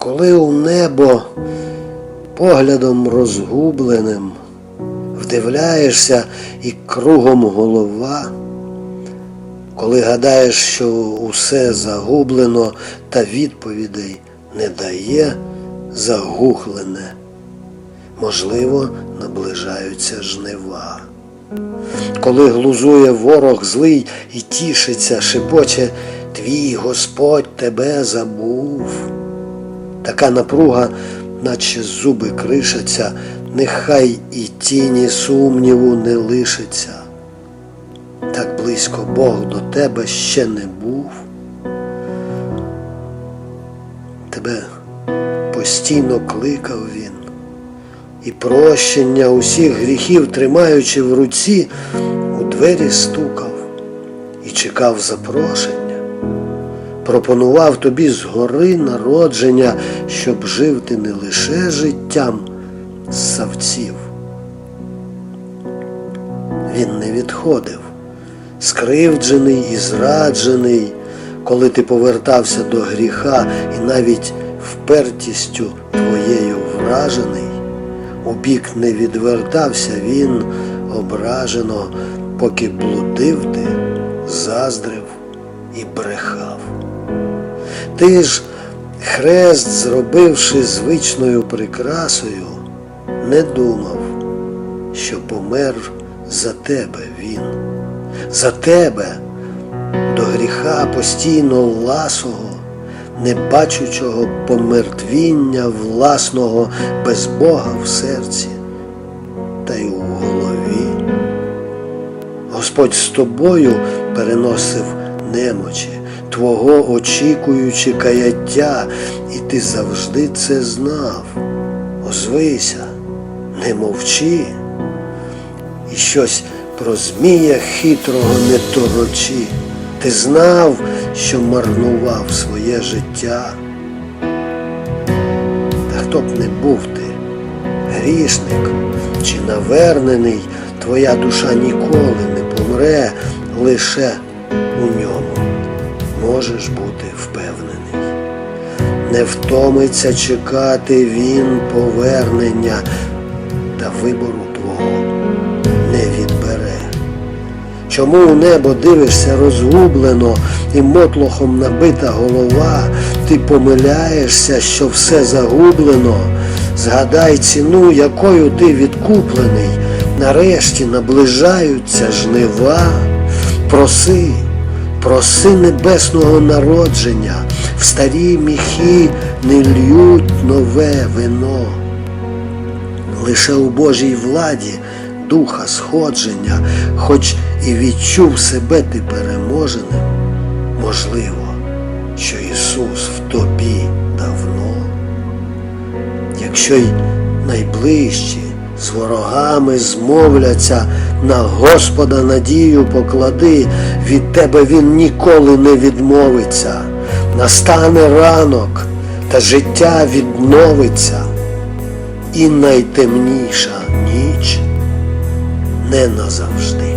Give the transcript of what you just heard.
Коли у небо поглядом розгубленим вдивляєшся і кругом голова, коли гадаєш, що усе загублено та відповідей не дає загухлене, можливо, наближаються жнива. Коли глузує ворог злий і тішиться, шепоче, твій Господь тебе забув. Така напруга, наче зуби кришаться, нехай і тіні сумніву не лишиться. Так близько Бог до тебе ще не був. Тебе постійно кликав він, і прощення усіх гріхів, тримаючи в руці, у двері стукав і чекав запрошення пропонував тобі згори народження, щоб жив ти не лише життям савців. Він не відходив, скривджений і зраджений, коли ти повертався до гріха і навіть впертістю твоєю вражений, у бік не відвертався він ображено, поки блудив ти, заздрив і брехав. Ти ж, хрест, зробивши звичною прикрасою, не думав, що помер за тебе він, за тебе до гріха постійно ласого, не бачучого помертвіння власного без Бога в серці та й у голові. Господь з тобою переносив немочі, Твого очікуючи каяття, і ти завжди це знав. Озвися, не мовчи, і щось про змія хитрого не торочи. Ти знав, що марнував своє життя. Та хто б не був ти, грішник чи навернений, твоя душа ніколи не помре лише. Можеш бути впевнений. Не втомиться чекати він повернення та вибору твого не відбере. Чому у небо дивишся розгублено і мотлохом набита голова, ти помиляєшся, що все загублено, згадай ціну, якою ти відкуплений, нарешті наближаються жнива, проси. Проси небесного народження, в старі міхи не льють нове вино. Лише у Божій владі духа сходження, хоч і відчув себе ти переможеним, можливо, що Ісус в тобі давно. Якщо й найближчі з ворогами змовляться, на Господа надію поклади, від тебе Він ніколи не відмовиться. Настане ранок, та життя відновиться, і найтемніша ніч не назавжди.